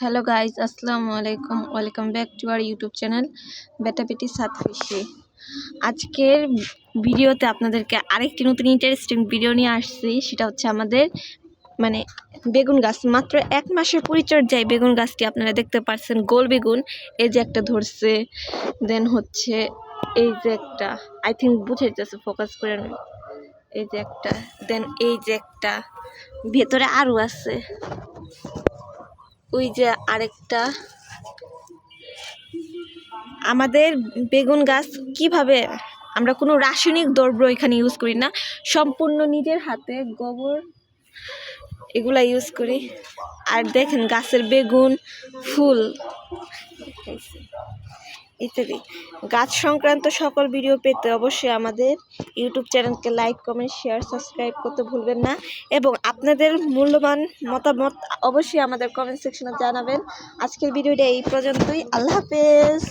Hello guys আসসালামু আলাইকুম welcome back to our YouTube channel বেটা বেটি সাত ফিসি আজকের ভিডিওতে আপনাদেরকে আরেকটি নতুন ইন্টারেস্টিং ভিডিও নিয়ে আসছি। সেটা হচ্ছে আমাদের মানে বেগুন গাছ। মাত্র এক মাসের পরিচর্যায় বেগুন গাছটি আপনারা দেখতে পাচ্ছেন গোল বেগুন। এই যে একটা ধরছে। দেন হচ্ছে এই যে একটা আই থিঙ্ক বুঝে যাচ্ছে ফোকাস করে। এই যে একটা দেন এই যে একটা। ভেতরে আরও আছে। ওই যে আরেকটা। আমাদের বেগুন গাছ কীভাবে আমরা কোনো রাসায়নিক দ্রব্য এখানে ইউজ করি না, সম্পূর্ণ নিজের হাতে গোবর এগুলা ইউজ করি। আর দেখেন গাছের বেগুন, ফুল। ইত্যাদি। গাছ সংক্রান্ত সকল ভিডিও পেতে অবশ্যই আমাদের ইউটিউব চ্যানেলকে লাইক কমেন্ট শেয়ার সাবস্ক্রাইব করতে ভুলবেন না এবং আপনাদের মূল্যবান মতামত অবশ্যই আমাদের কমেন্ট সেকশনে জানাবেন। আজকের ভিডিওটা এই পর্যন্তই। আল্লাহ হাফেজ।